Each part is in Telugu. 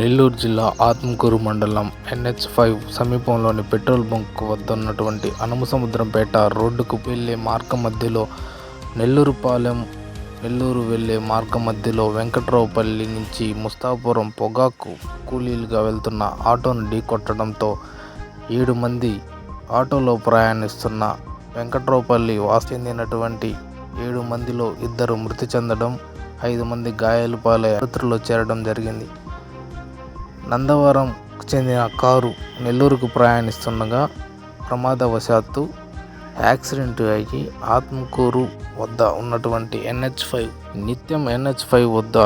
నెల్లూరు జిల్లా ఆత్మకూరు మండలం ఎన్హెచ్ ఫైవ్ సమీపంలోని పెట్రోల్ బంక్ వద్ద ఉన్నటువంటి అనుమసముద్రంపేట రోడ్డుకు వెళ్ళే మార్గం మధ్యలో నెల్లూరుపాలెం నెల్లూరు వెళ్ళే మార్గం మధ్యలో వెంకట్రావుపల్లి నుంచి ముస్తాపురం పొగాకు కూలీలుగా వెళ్తున్న ఆటోను ఢీకొట్టడంతో ఏడు మంది ఆటోలో ప్రయాణిస్తున్న వెంకట్రావుపల్లి వాసి చెందినటువంటి ఏడు మందిలో ఇద్దరు మృతి చెందడం ఐదు మంది గాయాలు పాలై ఆసుపత్రిలో చేరడం జరిగింది. నందవరంకు చెందిన కారు నెల్లూరుకు ప్రయాణిస్తుండగా ప్రమాదవశాత్తు యాక్సిడెంట్ అయ్యి ఆత్మకూరు వద్ద ఉన్నటువంటి ఎన్హెచ్ ఫైవ్ నిత్యం ఎన్హెచ్ ఫైవ్ వద్ద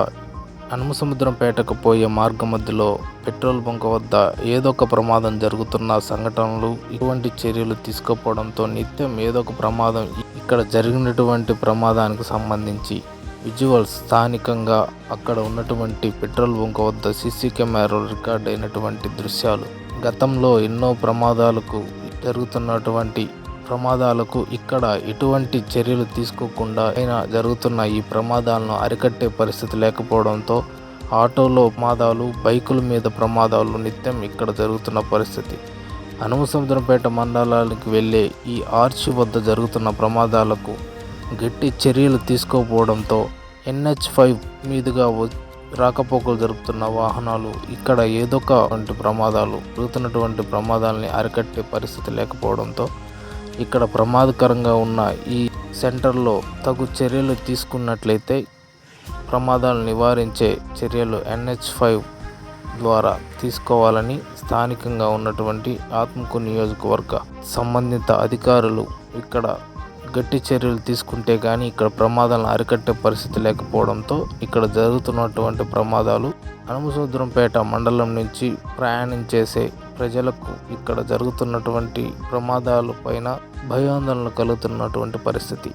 అనుమసముద్రంపేటకు పోయే మార్గం మధ్యలో పెట్రోల్ బంక్ వద్ద ఏదో ఒక ప్రమాదం జరుగుతున్న సంఘటనలు ఇటువంటి చర్యలు తీసుకోపోవడంతో నిత్యం ఏదో ఒక ప్రమాదం ఇక్కడ జరిగినటువంటి ప్రమాదానికి సంబంధించి విజువల్స్ స్థానికంగా అక్కడ ఉన్నటువంటి పెట్రోల్ బంక్ వద్ద సీసీ కెమెరాలో రికార్డ్ అయినటువంటి దృశ్యాలు. గతంలో ఎన్నో ప్రమాదాలకు జరుగుతున్నటువంటి ప్రమాదాలకు ఇక్కడ ఎటువంటి చర్యలు తీసుకోకుండా అయినా జరుగుతున్న ఈ ప్రమాదాలను అరికట్టే పరిస్థితి లేకపోవడంతో ఆటోలో ప్రమాదాలు బైకుల మీద ప్రమాదాలు నిత్యం ఇక్కడ జరుగుతున్న పరిస్థితి. అనుమసముద్రంపేట మండలానికి వెళ్ళే ఈ ఆర్చి వద్ద జరుగుతున్న ప్రమాదాలకు గట్టి చర్యలు తీసుకోకపోవడంతో ఎన్హెచ్ ఫైవ్ మీదుగా రాకపోకలు జరుపుతున్న వాహనాలు ఇక్కడ ఏదో ఒక వంటి ప్రమాదాలు జరుగుతున్నటువంటి ప్రమాదాలని అరికట్టే పరిస్థితి లేకపోవడంతో ఇక్కడ ప్రమాదకరంగా ఉన్న ఈ సెంటర్లో తగు చర్యలు తీసుకున్నట్లయితే ప్రమాదాలు నివారించే చర్యలు ఎన్హెచ్ ఫైవ్ ద్వారా తీసుకోవాలని స్థానికంగా ఉన్నటువంటి ఆత్మకు నియోజకవర్గ సంబంధిత అధికారులు ఇక్కడ గట్టి చర్యలు తీసుకుంటే కానీ ఇక్కడ ప్రమాదాలను అరికట్టే పరిస్థితి లేకపోవడంతో ఇక్కడ జరుగుతున్నటువంటి ప్రమాదాలు అనుమసముద్రంపేట మండలం నుంచి ప్రయాణం చేసే ప్రజలకు ఇక్కడ జరుగుతున్నటువంటి ప్రమాదాల పైన భయాందోళన కలుగుతున్నటువంటి పరిస్థితి.